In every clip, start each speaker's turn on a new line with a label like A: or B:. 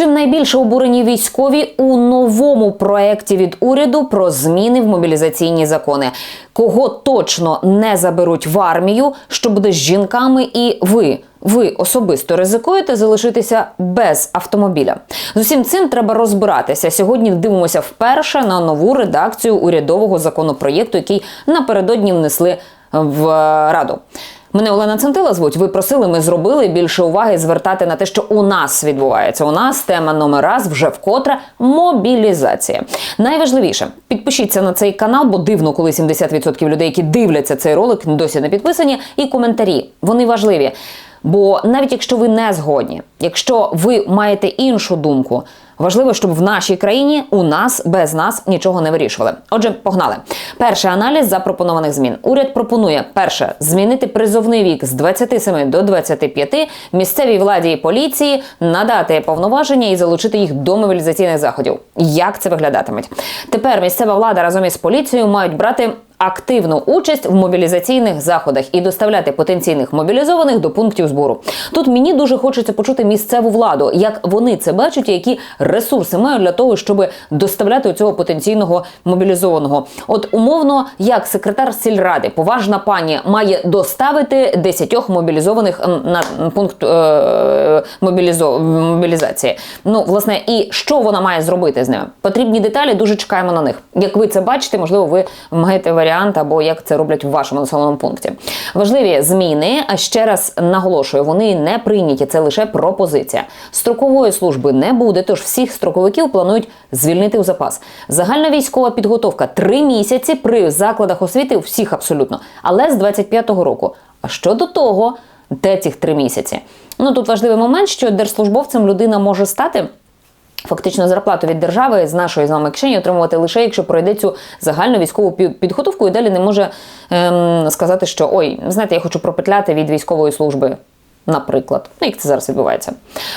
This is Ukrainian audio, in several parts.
A: Чим найбільше обурені військові у новому проекті від уряду про зміни в мобілізаційні закони. Кого точно не заберуть в армію, що буде з жінками, і ви. Ви особисто ризикуєте залишитися без автомобіля. З усім цим треба розбиратися. Сьогодні дивимося вперше на нову редакцію урядового законопроєкту, який напередодні внесли в раду. Мене Олена Центила звуть. Ви просили, ми зробили більше уваги звертати на те, що у нас відбувається. У нас тема номер раз вже вкотре мобілізація. Найважливіше підпишіться на цей канал, бо дивно, коли 70% людей, які дивляться цей ролик, досі не підписані. І коментарі вони важливі. Бо навіть якщо ви не згодні, якщо ви маєте іншу думку, важливо, щоб в нашій країні у нас без нас нічого не вирішували. Отже, погнали. Перший аналіз запропонованих змін. Уряд пропонує перше змінити призовний вік з 27 до 25, місцевій владі і поліції надати повноваження і залучити їх до мобілізаційних заходів. Як це виглядатиме? Тепер місцева влада разом із поліцією мають брати активну участь в мобілізаційних заходах і доставляти потенційних мобілізованих до пунктів збору. Тут мені дуже хочеться почути місцеву владу, як вони це бачать, і які ресурси мають для того, щоб доставляти цього потенційного мобілізованого. От умовно, як секретар сільради, поважна пані має доставити 10 мобілізованих на пункт е, мобілізації. Ну, власне, і що вона має зробити з ними? Потрібні деталі, дуже чекаємо на них. Як ви це бачите, можливо, ви маєте варіант або як це роблять в вашому населеному пункті. Важливі зміни. А ще раз наголошую, вони не прийняті. Це лише пропозиція. Строкової служби не буде, тож всіх строковиків планують звільнити у запас. Загальна військова підготовка три місяці при закладах освіти у всіх абсолютно, але з 25-го року. А щодо того, де цих три місяці? Ну тут важливий момент, що держслужбовцем людина може стати. Фактично зарплату від держави з нашої з вами кишені отримувати лише якщо пройде цю загальну військову підготовку і далі не може ем, сказати, що ой, знаєте, я хочу пропетляти від військової служби Наприклад, ну як це зараз відбувається,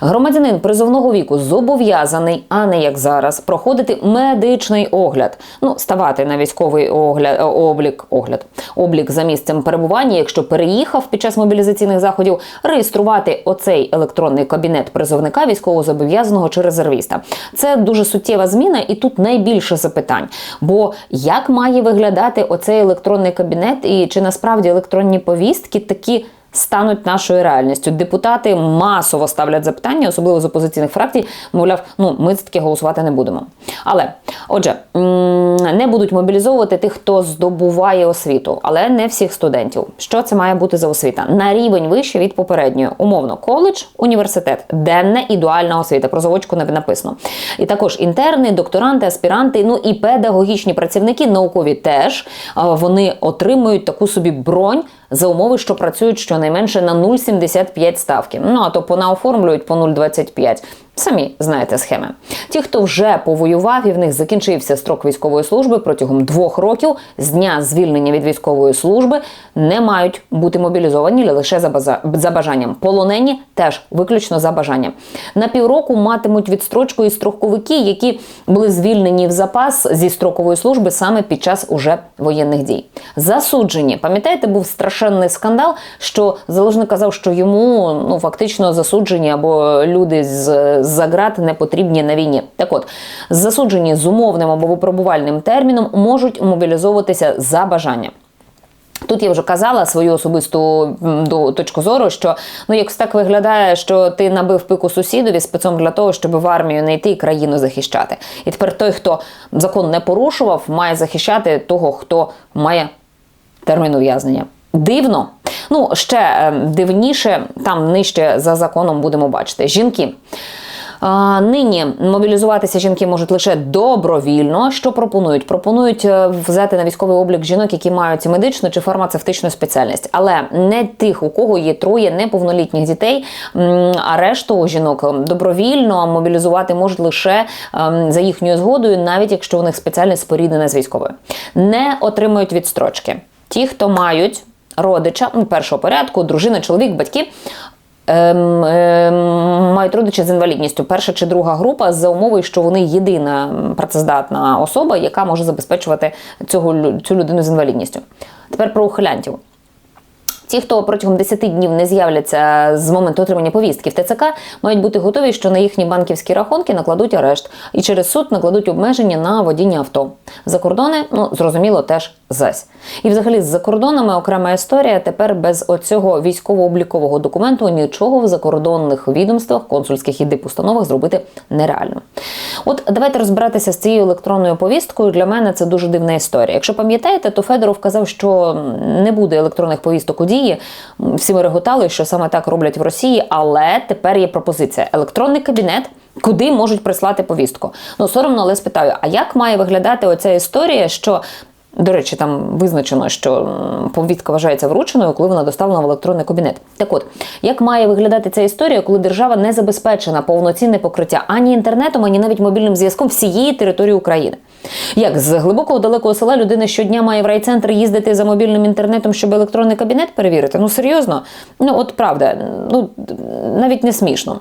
A: громадянин призовного віку зобов'язаний, а не як зараз, проходити медичний огляд, ну ставати на військовий огляд е, облік, огляд, облік за місцем перебування, якщо переїхав під час мобілізаційних заходів, реєструвати оцей електронний кабінет призовника військовозобов'язаного чи резервіста. Це дуже суттєва зміна, і тут найбільше запитань. Бо як має виглядати оцей електронний кабінет, і чи насправді електронні повістки такі стануть нашою реальністю. Депутати масово ставлять запитання, особливо з опозиційних фракцій, мовляв, ну ми за таке голосувати не будемо. Але отже, не будуть мобілізовувати тих, хто здобуває освіту, але не всіх студентів. Що це має бути за освіта? На рівень вище від попередньої, умовно, коледж, університет, денна і дуальна освіта. Про заводчику не написано. І також інтерни, докторанти, аспіранти, ну і педагогічні працівники, наукові теж вони отримують таку собі бронь за умови, що працюють щонайменше на 0,75 ставки. Ну а то понаоформлюють по 0,25. Самі знаєте схеми. Ті, хто вже повоював і в них закінчився строк військової служби протягом двох років з дня звільнення від військової служби, не мають бути мобілізовані лише за бажанням. Полонені теж виключно за бажанням. На півроку матимуть відстрочку і строковики, які були звільнені в запас зі строкової служби саме під час уже воєнних дій. Засуджені, пам'ятаєте, був страшенний скандал, що Залужник казав, що йому ну фактично засуджені або люди з з-за не потрібні на війні. Так от засуджені з умовним або випробувальним терміном можуть мобілізовуватися за бажанням. Тут я вже казала свою особисту до точку зору, що ну якось так виглядає, що ти набив пику сусідові спецом для того, щоб в армію не йти і країну захищати. І тепер той, хто закон не порушував, має захищати того, хто має термін ув'язнення. Дивно. Ну ще ем, дивніше, там нижче за законом будемо бачити жінки. Нині мобілізуватися жінки можуть лише добровільно. Що пропонують? Пропонують е, взяти на військовий облік жінок, які мають медичну чи фармацевтичну спеціальність, але не тих, у кого є троє неповнолітніх дітей. А решту жінок добровільно мобілізувати можуть лише ем, за їхньою згодою, навіть якщо у них спеціальність споріднена з військовою, не отримують відстрочки. Ті, хто мають родича першого порядку, дружина, чоловік, батьки мають родичі з інвалідністю, перша чи друга група за умови, що вони єдина працездатна особа, яка може забезпечувати цього цю людину з інвалідністю. Тепер про ухилянтів. Ті, хто протягом 10 днів не з'являться з моменту отримання повістки в ТЦК, мають бути готові, що на їхні банківські рахунки накладуть арешт і через суд накладуть обмеження на водіння авто. За кордони, ну зрозуміло, теж зась. І взагалі з-за кордонами окрема історія. Тепер без оцього військово-облікового документу нічого в закордонних відомствах, консульських і дипустановах зробити нереально. От давайте розбиратися з цією електронною повісткою. Для мене це дуже дивна історія. Якщо пам'ятаєте, то Федоров казав, що не буде електронних повісток у дії. Всі ми реготали, що саме так роблять в Росії, але тепер є пропозиція: електронний кабінет. Куди можуть прислати повістку? Ну соромно, але спитаю: а як має виглядати оця історія, що до речі, там визначено, що повістка вважається врученою, коли вона доставлена в електронний кабінет. Так от, як має виглядати ця історія, коли держава не забезпечена повноцінне покриття ані інтернетом, ані навіть мобільним зв'язком всієї території України? Як з глибокого далекого села людина щодня має в райцентр їздити за мобільним інтернетом, щоб електронний кабінет перевірити? Ну серйозно? Ну от правда, ну навіть не смішно.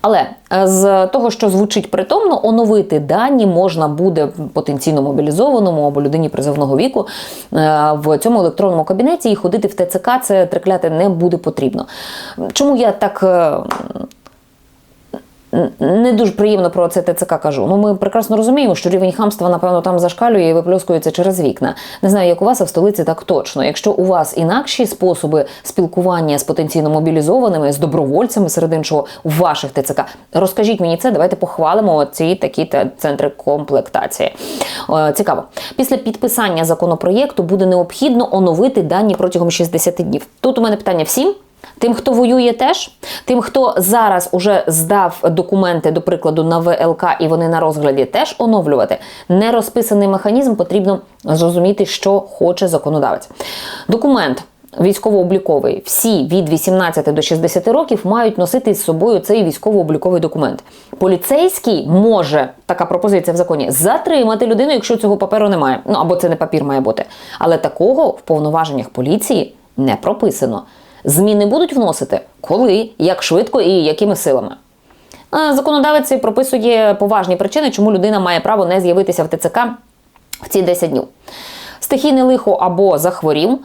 A: Але е, з того, що звучить притомно, оновити дані можна буде потенційно мобілізованому або людині призовного віку е, в цьому електронному кабінеті і ходити в ТЦК це трикляти не буде потрібно. Чому я так е, не дуже приємно про це ТЦК кажу. Ну ми прекрасно розуміємо, що рівень хамства, напевно, там зашкалює і виплюскується через вікна. Не знаю, як у вас, а в столиці так точно. Якщо у вас інакші способи спілкування з потенційно мобілізованими, з добровольцями серед іншого у ваших ТЦК, розкажіть мені це. Давайте похвалимо ці такі центри комплектації. Е, цікаво. Після підписання законопроєкту буде необхідно оновити дані протягом 60 днів. Тут у мене питання всім. Тим, хто воює, теж тим, хто зараз уже здав документи, до прикладу, на ВЛК і вони на розгляді, теж оновлювати. Нерозписаний механізм потрібно зрозуміти, що хоче законодавець. Документ. Військово-обліковий, всі від 18 до 60 років мають носити з собою цей військово-обліковий документ. Поліцейський може така пропозиція в законі затримати людину, якщо цього паперу немає. Ну або це не папір має бути. Але такого в повноваженнях поліції не прописано. Зміни будуть вносити коли, як швидко і якими силами. Законодавець прописує поважні причини, чому людина має право не з'явитися в ТЦК в ці 10 днів. Стихійне лихо або захворів,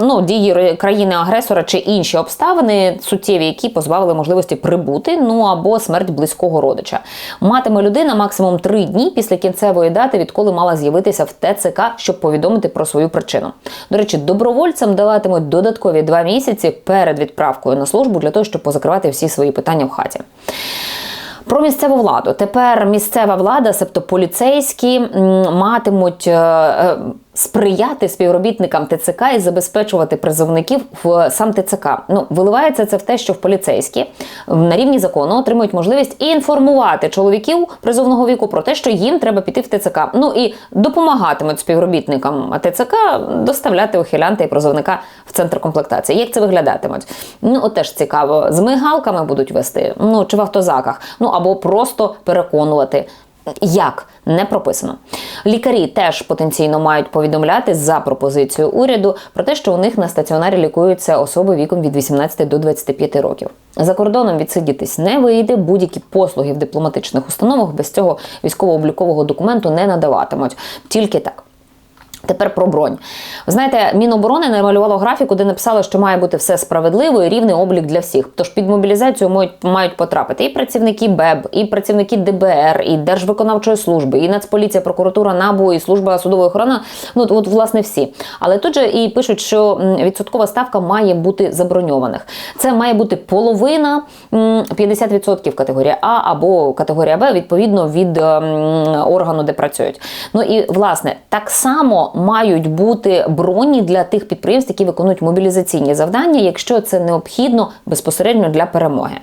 A: ну, дії країни-агресора чи інші обставини суттєві, які позбавили можливості прибути, ну або смерть близького родича. Матиме людина максимум три дні після кінцевої дати, відколи мала з'явитися в ТЦК, щоб повідомити про свою причину. До речі, добровольцям даватимуть додаткові два місяці перед відправкою на службу для того, щоб позакривати всі свої питання в хаті. Про місцеву владу тепер місцева влада, себто поліцейські, матимуть е, е, сприяти співробітникам ТЦК і забезпечувати призовників в сам ТЦК. Ну виливається це в те, що в поліцейські на рівні закону отримують можливість інформувати чоловіків призовного віку про те, що їм треба піти в ТЦК. Ну і допомагатимуть співробітникам ТЦК доставляти ухилянта і призовника в центр комплектації. Як це виглядатимуть? Ну теж цікаво, з мигалками будуть вести, ну чи в автозаках, ну або просто переконувати. Як не прописано, лікарі теж потенційно мають повідомляти за пропозицією уряду про те, що у них на стаціонарі лікуються особи віком від 18 до 25 років. За кордоном відсидітись не вийде. Будь-які послуги в дипломатичних установах без цього військово-облікового документу не надаватимуть. Тільки так. Тепер про бронь. Ви знаєте, Міноборони намалювало графіку, де написало, що має бути все справедливо і рівний облік для всіх. Тож під мобілізацію мають, мають потрапити і працівники БЕБ, і працівники ДБР, і Держвиконавчої служби, і Нацполіція, прокуратура, НАБУ, і служба судової охорони. Ну от, власне всі. Але тут же і пишуть, що відсоткова ставка має бути заброньованих. Це має бути половина 50% категорія А або категорія Б, відповідно від органу, де працюють. Ну і власне так само мають бути броні для тих підприємств, які виконують мобілізаційні завдання, якщо це необхідно безпосередньо для перемоги.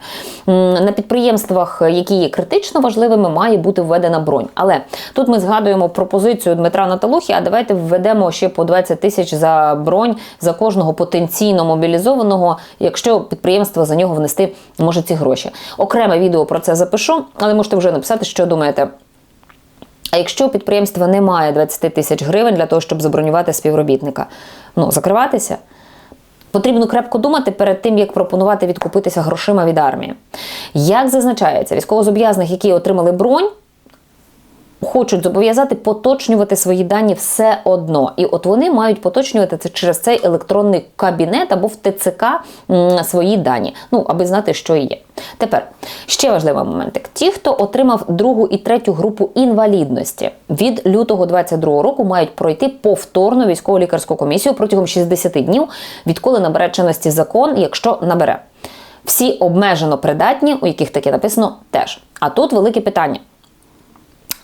A: На підприємствах, які є критично важливими, має бути введена бронь. Але тут ми згадуємо пропозицію Дмитра Наталухі. А давайте введемо ще по 20 тисяч за бронь за кожного потенційно мобілізованого, якщо підприємство за нього внести може ці гроші. Окреме відео про це запишу, але можете вже написати, що думаєте. А якщо у підприємства немає 20 тисяч гривень для того, щоб забронювати співробітника, ну закриватися. Потрібно крепко думати перед тим, як пропонувати відкупитися грошима від армії. Як зазначається, військовозоб'язаних, які отримали бронь, хочуть зобов'язати поточнювати свої дані все одно. І от вони мають поточнювати це через цей електронний кабінет або в ТЦК свої дані. Ну, аби знати, що є. Тепер ще важливий моментик: ті, хто отримав другу і третю групу інвалідності від лютого 22 року, мають пройти повторну військово-лікарську комісію протягом 60 днів, відколи набере чинності закон, якщо набере. Всі обмежено придатні, у яких таке написано, теж. А тут велике питання.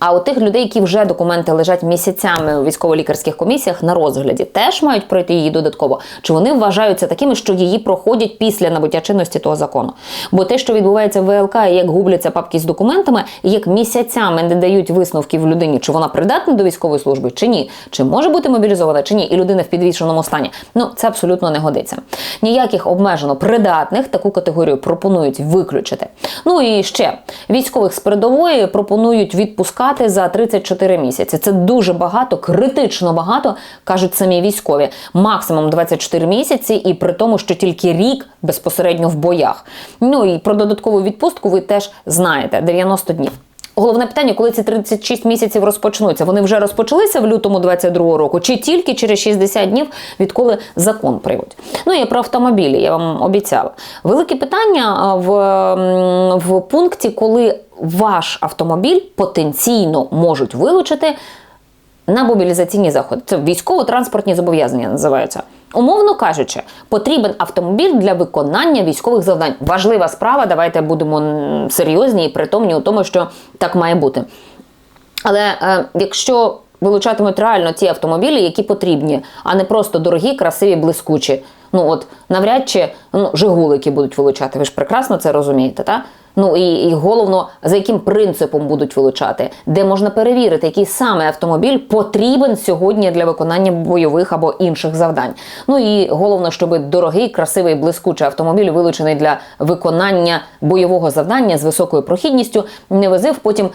A: А у тих людей, які вже документи лежать місяцями у військово-лікарських комісіях на розгляді, теж мають пройти її додатково. Чи вони вважаються такими, що її проходять після набуття чинності того закону? Бо те, що відбувається в ВЛК, як губляться папки з документами, як місяцями не дають висновків людині, чи вона придатна до військової служби, чи ні, чи може бути мобілізована, чи ні, і людина в підвішеному стані. Ну це абсолютно не годиться. Ніяких обмежено придатних таку категорію пропонують виключити. Ну і ще військових з передової пропонують відпускати за 34 місяці. Це дуже багато, критично багато, кажуть самі військові. Максимум 24 місяці, і при тому, що тільки рік безпосередньо в боях. Ну і про додаткову відпустку ви теж знаєте 90 днів. Головне питання, коли ці 36 місяців розпочнуться? Вони вже розпочалися в лютому 22-го року, чи тільки через 60 днів, відколи закон приймуть? Ну і про автомобілі я вам обіцяла. Велике питання в, в пункті, коли ваш автомобіль потенційно можуть вилучити на мобілізаційні заходи. Це військово-транспортні зобов'язання називаються. Умовно кажучи, потрібен автомобіль для виконання військових завдань. Важлива справа. Давайте будемо серйозні і притомні у тому, що так має бути. Але е, якщо вилучатимуть реально ті автомобілі, які потрібні, а не просто дорогі, красиві, блискучі. Ну от навряд чи ну, жигулики будуть вилучати. Ви ж прекрасно це розумієте, так? Ну і, і головно, за яким принципом будуть вилучати, де можна перевірити, який саме автомобіль потрібен сьогодні для виконання бойових або інших завдань. Ну і головно, щоб дорогий, красивий, блискучий автомобіль, вилучений для виконання бойового завдання з високою прохідністю, не возив потім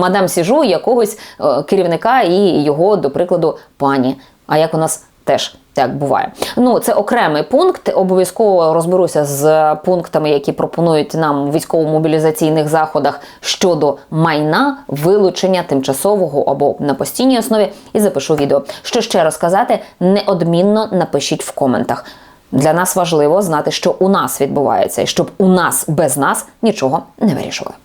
A: мадам Сіжу якогось е, керівника і його, до прикладу, пані. А як у нас теж так буває. Ну, це окремий пункт. Обов'язково розберуся з пунктами, які пропонують нам у військово-мобілізаційних заходах щодо майна, вилучення тимчасового або на постійній основі, і запишу відео. Що ще розказати, неодмінно напишіть в коментах. Для нас важливо знати, що у нас відбувається, і щоб у нас без нас нічого не вирішували.